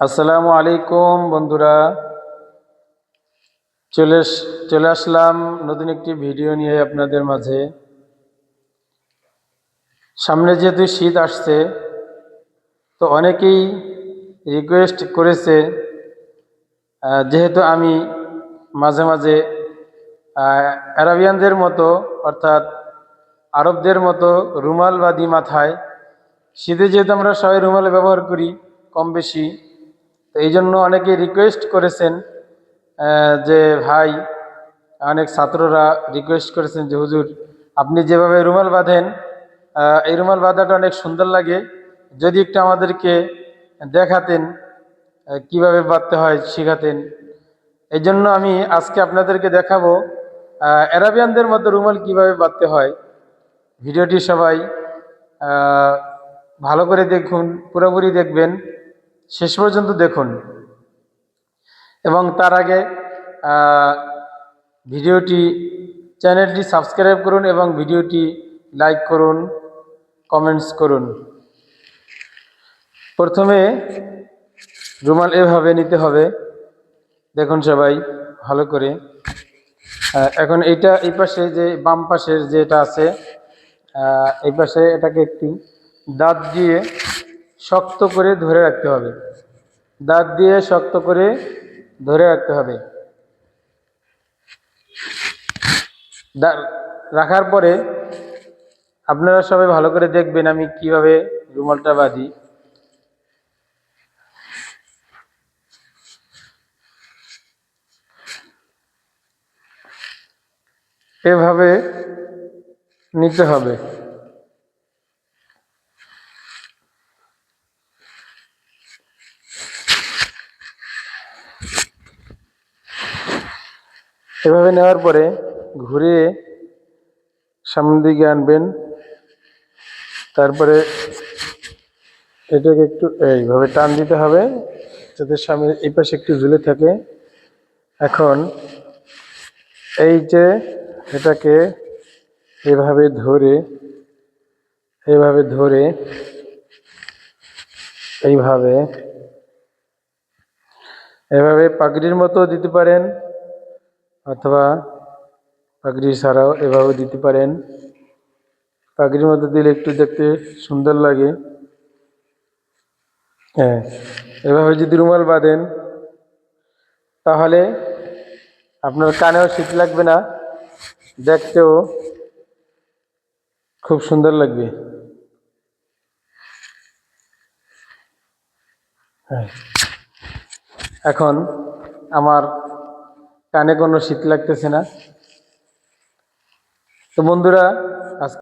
আসসালামু আলাইকুম, বন্ধুরা। চলে চলে আসলাম নতুন একটি ভিডিও নিয়ে আপনাদের মাঝে। সামনে যেহেতু শীত আসছে, তো অনেকেই রিকোয়েস্ট করেছে যেহেতু আমি মাঝে মাঝে অ্যারাবিয়ানদের মতো, অর্থাৎ আরবদের মতো রুমাল বাদি মাথায় শীতে যেহেতু আমরা সবাই রুমাল ব্যবহার করি, কম বেশি এই জন্য অনেকে রিকোয়েস্ট করেছেন যে ভাই, অনেক ছাত্ররা রিকোয়েস্ট করেছেন যে, হুজুর, আপনি যেভাবে রুমাল বাঁধেন এই রুমাল বাঁধাটা অনেক সুন্দর লাগে। যদি একটু আমাদেরকে দেখাতেন কীভাবে বাঁধতে হয়, শেখাতেন। এই জন্য আমি আজকে আপনাদেরকে দেখাবো অ্যারাবিয়ানদের মতো রুমাল কীভাবে বাঁধতে হয়। ভিডিওটি সবাই ভালো করে দেখুন, পুরোপুরি দেখবেন। শেষ পর্যন্ত দেখুন। এবং তার আগে ভিডিওটি, চ্যানেলটি সাবস্ক্রাইব করুন এবং ভিডিওটি লাইক করুন, কমেন্টস করুন। প্রথমে রুমাল এভাবে নিতে হবে। দেখুন সবাই, ভালো করে। এখন এইটা এই পাশে যে বাম পাশের যেটা আছে এই পাশে এটাকে একটু দাঁত দিয়ে শক্ত করে ধরে রাখতে হবে। দাঁত দিয়ে শক্ত করে ধরে রাখতে হবে। রাখার পরে আপনারা সবাই ভালো করে দেখবেন আমি কীভাবে রুমালটা বাঁধি। এভাবে নিতে হবে। এভাবে নেওয়ার পরে ঘুরিয়ে সামনের দিকে আনবেন। তারপরে এটাকে একটু এইভাবে টান দিতে হবে যাতে সামনে এই পাশে একটু ঝুলে থাকে। এখন এই যে এটাকে এভাবে ধরে এভাবে ধরে, এইভাবে, এভাবে পাগড়ির মতো দিতে পারেন। অথবা পাগড়ি ছাড়াও এভাবে দিতে পারেন। পাগড়ির মতো দিলে একটু দেখতে সুন্দর লাগে। হ্যাঁ এভাবে যদি রুমাল বাঁধেন, তাহলে আপনার কানেও শীত লাগবে না, দেখতেও খুব সুন্দর লাগবে। হ্যাঁ এখন আমার কানে কোনো শীত লাগতেছে না। তো বন্ধুরা